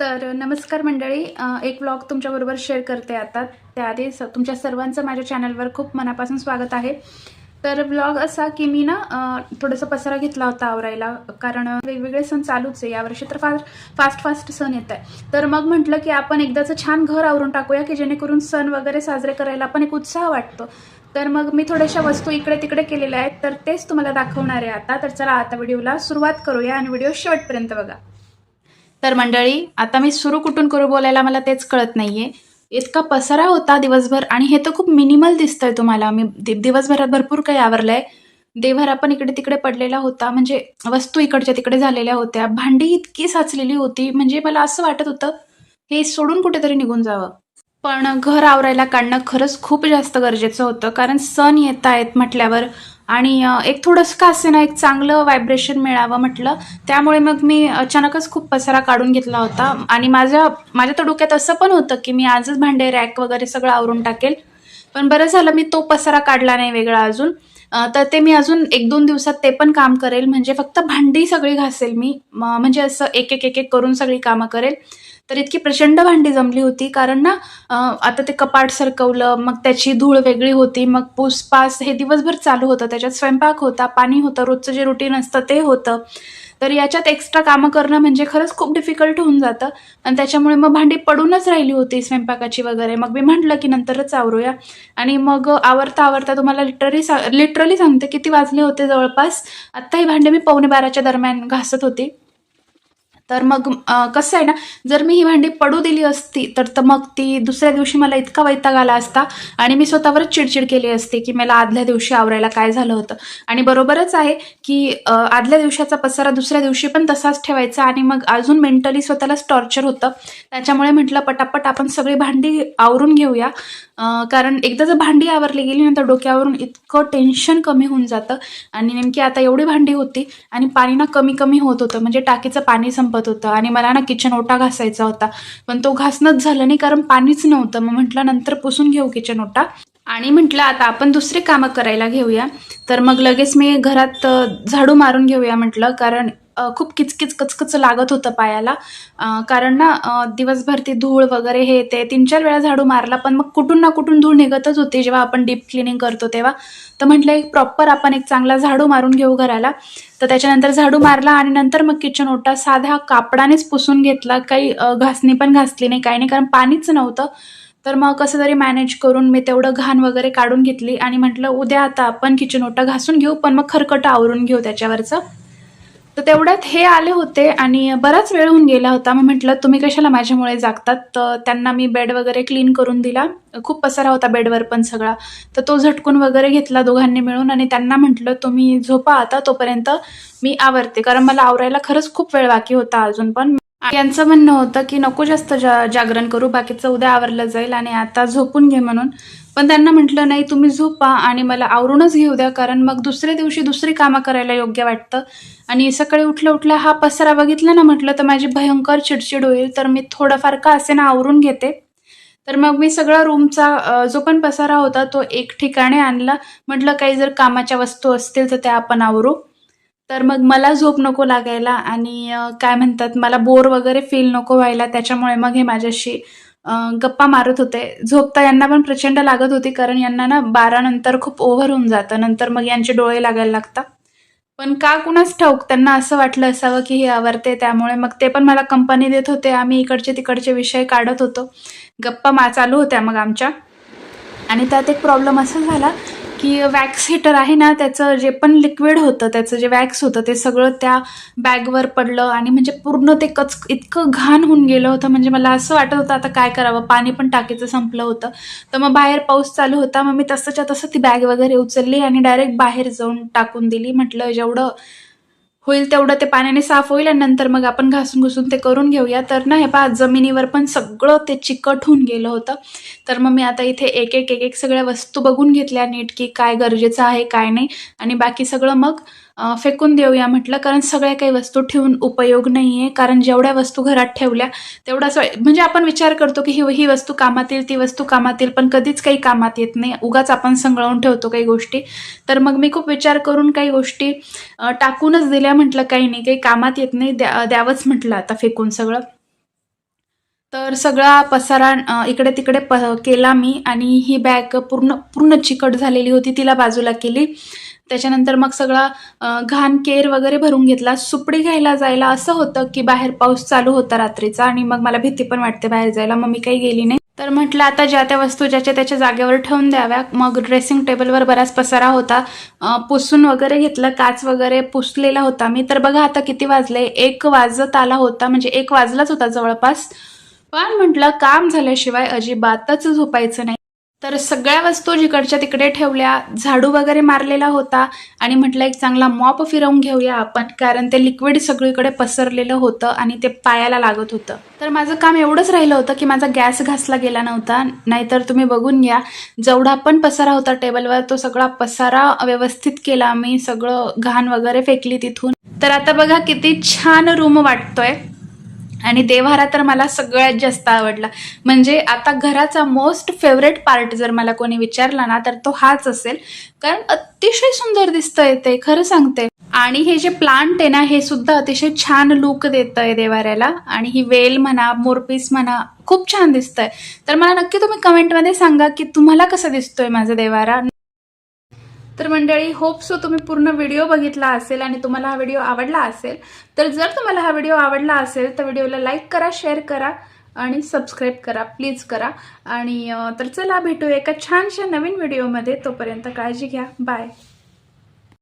तर नमस्कार मंडळी एक व्लॉग तुमच्याबरोबर शेअर करते आता. त्याआधी स तुमच्या सर्वांचं माझ्या चॅनलवर खूप मनापासून स्वागत आहे. तर व्लॉग असा की मी ना थोडंसं थोडासा पसारा घेतला होता आवरायला कारण वेगवेगळे सण चालूच आहे. यावर्षी तर फार फास्ट फास्ट सण येत आहे. तर मग म्हटलं की आपण एकदाचं छान घर आवरून टाकूया की जेणेकरून सण वगैरे साजरे करायला पण एक उत्साह वाटतो. तर मग मी थोड्याशा वस्तू इकडे तिकडे केलेल्या आहेत तर तेच तुम्हाला दाखवणार आहे आता. तर चला आता व्हिडिओला सुरुवात करूया आणि व्हिडिओ शेवटपर्यंत बघा. तर मंडळी आता मी सुरू कुठून करू बोलायला मला तेच कळत नाहीये. इतका पसारा होता दिवसभर आणि हे तर खूप मिनिमल दिसतंय तुम्हाला. मी दिवसभरात भरपूर काही आवरलंय. देवरा पण इकडे तिकडे पडलेला होता म्हणजे वस्तू इकडच्या तिकडे झालेल्या होत्या. भांडी इतकी साचलेली होती म्हणजे मला असं वाटत होतं हे सोडून कुठेतरी निघून जावं. पण घर आवरायला काढणं खरंच खूप जास्त गरजेचं होतं कारण सण येत आहेत म्हटल्यावर आणि एक थोडंसं का असे ना एक चांगलं व्हायब्रेशन मिळावं म्हटलं त्यामुळे मग मी अचानकच खूप पसारा काढून घेतला होता. आणि माझ्या माझ्या तर डोक्यात असं पण होतं की मी आजच भांडे रॅक वगैरे सगळं आवरून टाकेल. पण बरं झालं मी तो पसारा काढला नाही वेगळा अजून. तर ते मी अजून एक दोन दिवसात ते पण काम करेल. म्हणजे फक्त भांडी सगळी घासेल मी. म्हणजे असं एक एक एक एक करून सगळी कामं करेल. तर इतकी प्रचंड भांडी जमली होती. कारण ना आता ते कपाट सरकवलं मग त्याची धूळ वेगळी होती मग पूसपास हे दिवसभर चालू होतं. त्याच्यात स्वयंपाक होता पाणी होतं रोजचं जे रुटीन असतं ते होतं. तर याच्यात एक्स्ट्रा कामं करणं म्हणजे खरंच खूप डिफिकल्ट होऊन जातं. आणि त्याच्यामुळे मग भांडी पडूनच राहिली होती स्वयंपाकाची वगैरे. मग मी म्हटलं की नंतरच आवरूया. आणि मग आवरता आवरता तुम्हाला लिटरली सा लिटरली सांगते किती वाजले होते जवळपास. आत्ता ही भांडी मी पावणे बाराच्या दरम्यान घासत होती. तर मग कसं आहे ना जर मी ही भांडी पडू दिली असती तर तर मग ती दुसऱ्या दिवशी मला इतका वैताग आला असता आणि मी स्वतःवरच चिडचिड केली असती की मला आदल्या दिवशी आवरायला काय झालं होतं. आणि बरोबरच आहे की आदल्या दिवसाचा पसारा दुसऱ्या दिवशी पण तसाच ठेवायचा आणि मग अजून मेंटली स्वतःलाच टॉर्चर होतं. त्याच्यामुळे म्हटलं पटापट आपण सगळी भांडी आवरून घेऊया. कारण एकदा जर भांडी आवरली गेली ना तर डोक्यावरून इतकं टेन्शन कमी होऊन जातं. आणि नेमकी आता एवढी भांडी होती आणि पाणी ना कमी कमी होत होतं. म्हणजे टाकीचं पाणी संपत होतं आणि मला ना किचन ओटा घासायचा होता. पण तो घासणंच झालं नाही कारण पाणीच नव्हतं. मग म्हटलं नंतर पुसून घेऊ किचन ओटा. आणि म्हटलं आता आपण दुसरी कामं करायला घेऊया. तर मग लगेच मी घरात झाडू मारून घेऊया म्हटलं. कारण खूप किचकिच कचकच लागत होतं पायाला. कारण ना दिवसभर ती धूळ वगैरे हे ते तीन चार वेळा झाडू मारला पण मग कुठून ना कुठून धूळ निघतच होती जेव्हा आपण डीप क्लिनिंग करतो तेव्हा. तर म्हटलं एक प्रॉपर आपण एक चांगला झाडू मारून घेऊ घराला. तर त्याच्यानंतर झाडू मारला आणि नंतर मग किचन ओटा साध्या कापडानेच पुसून घेतला. काही घासणी पण घासली नाही काही नाही कारण पाणीच नव्हतं. तर मग कसं तरी मॅनेज करून मी तेवढं घाण वगैरे काढून घेतली आणि म्हटलं उद्या आता आपण किचन ओटा घासून घेऊ पण मग खरकटं आवरून घेऊ त्याच्यावरचं. तर तेवढ्यात हे आले होते आणि बराच वेळ होऊन गेला होता. मग म्हटलं तुम्ही कशाला माझ्यामुळे जागतात? तर त्यांना मी बेड वगैरे क्लीन करून दिला. खूप पसारा होता बेडवर पण सगळा. तर तो झटकून वगैरे घेतला दोघांनी मिळून आणि त्यांना म्हटलं तुम्ही झोपा आता तोपर्यंत मी आवरते. कारण मला आवरायला खरंच खूप वेळ बाकी होता अजून पण. यांचं म्हणणं होतं की नको जास्त जा जागरण करू बाकीचं उद्या आवरलं जाईल आणि आता झोपून घे म्हणून. पण त्यांना म्हटलं नाही तुम्ही झोपा आणि मला आवरूनच घेऊ द्या कारण मग दुसऱ्या दिवशी दुसरी कामं करायला योग्य वाटतं. आणि सकाळी उठल्या उठल्या हा पसारा बघितला ना म्हटलं तर माझी भयंकर चिडचिड होईल तर मी थोडंफार का असे ना आवरून घेते? तर मग मी सगळा रूमचा जो पण पसारा होता तो एक ठिकाणी आणला. म्हटलं काही जर कामाच्या वस्तू असतील तर त्या आपण आवरू. तर मग मला झोप नको लागायला आणि काय म्हणतात मला बोर वगैरे फील नको व्हायला त्याच्यामुळे मग हे माझ्याशी गप्पा मारत होते. झोपता यांना पण प्रचंड लागत होती कारण यांना ना बारा नंतर खूप ओव्हर होऊन जातं. नंतर मग यांचे डोळे लागायला लागतात. पण का कुणाच ठाऊक त्यांना असं वाटलं असावं की हे आवरते त्यामुळे मग ते पण मला कंपनी देत होते. आम्ही इकडचे तिकडचे विषय काढत होतो. गप्पा मा चालू होत्या मग आमच्या. आणि त्यात एक प्रॉब्लेम असा झाला की वॅक्स हिटर आहे ना त्याचं जे पण लिक्विड होतं त्याचं जे वॅक्स होतं ते सगळं त्या बॅगवर पडलं आणि म्हणजे पूर्ण ते कच इतकं घाण होऊन गेलं होतं. म्हणजे मला असं वाटत होतं आता काय करावं? पाणी पण टाकीचं संपलं होतं. तर मग बाहेर पाऊस चालू होता. मग मी तसंच्या तसं ती बॅग वगैरे उचलली आणि डायरेक्ट बाहेर जाऊन टाकून दिली. म्हटलं जेवढं होईल तेवढं ते पाण्याने साफ होईल आणि नंतर मग आपण घासून घुसून ते करून घेऊया. तर ना हे पहा जमिनीवर पण सगळं ते चिकट होऊन गेलं होतं. तर मग मी आता इथे एक एक एक एक सगळ्या वस्तू बघून घेतल्या नीट की काय गरजेचं आहे काय नाही. आणि बाकी सगळं मग फेकून देऊया म्हटलं. कारण सगळ्या काही वस्तू ठेवून उपयोग नाही आहे कारण जेवढ्या वस्तू घरात ठेवल्या तेवढाच म्हणजे आपण विचार करतो की ही ही वस्तू कामात येईल ती वस्तू कामात येईल पण कधीच काही कामात येत नाही. उगाच आपण संगळवून ठेवतो काही गोष्टी. तर मग मी खूप विचार करून काही गोष्टी टाकूनच दिल्या म्हटलं काही नाही. काही कामात येत नाही द्या द्यावंच म्हटलं आता फेकून सगळं. तर सगळा पसारा इकडे तिकडे प केला मी. आणि ही बॅग पूर्ण पूर्ण चिकट झालेली होती. तिला बाजूला केली. त्याच्यानंतर मग सगळा घाण केर वगैरे भरून घेतला. सुपडी घ्यायला जायला असं होतं की बाहेर पाऊस चालू होता रात्रीचा आणि मग मला भीती पण वाटते बाहेर जायला. मग मी काही गेली नाही. तर म्हटलं आता ज्या त्या वस्तू ज्याच्या त्याच्या जागेवर ठेवून द्याव्या. मग ड्रेसिंग टेबलवर बराच पसारा होता. पुसून वगैरे घेतलं काच वगैरे पुसलेला होता मी. तर बघा आता किती वाजले. एक वाजत आला होता म्हणजे एक वाजलाच होता जवळपास. पण म्हटलं काम झाल्याशिवाय अजिबातच झोपायचं नाही. तर सगळ्या वस्तू जिकडच्या तिकडे ठेवल्या झाडू वगैरे मारलेला होता आणि म्हटलं एक चांगला मॉप फिरवून घेऊया आपण कारण ते लिक्विड सगळीकडे पसरलेलं होतं आणि ते पायाला लागत होतं. तर माझं काम एवढंच राहिलं होतं की माझा गॅस घासला गेला नव्हता नाहीतर तुम्ही बघून घ्या जेवढा पण पसारा होता टेबलवर तो सगळा पसारा व्यवस्थित केला मी सगळं घाण वगैरे फेकली तिथून. तर आता बघा किती छान रूम वाटतोय. आणि देव्हारा तर मला सगळ्यात जास्त आवडला. म्हणजे आता घराचा मोस्ट फेवरेट पार्ट जर मला कोणी विचारला ना तर तो हाच असेल. कारण अतिशय सुंदर दिसतंय ते खरं सांगते. आणि हे जे प्लांट आहे ना हे सुद्धा अतिशय छान लुक देत आहे देवाऱ्याला आणि ही वेल म्हणा मोरपीस म्हणा खूप छान दिसतंय तर मला नक्की तुम्ही कमेंटमध्ये सांगा की तुम्हाला कसं दिसतोय माझा देवारा तर मंडळी होप सो तुम्ही पूर्ण व्हिडिओ बघितला असेल आणि तुम्हाला हा व्हिडिओ आवडला असेल. तर जर तुम्हाला हा व्हिडिओ आवडला असेल तर व्हिडिओला लाईक करा शेअर करा आणि सबस्क्राईब करा प्लीज करा. आणि तर चला भेटू एका छानशा नवीन व्हिडिओमध्ये तोपर्यंत काळजी घ्या. बाय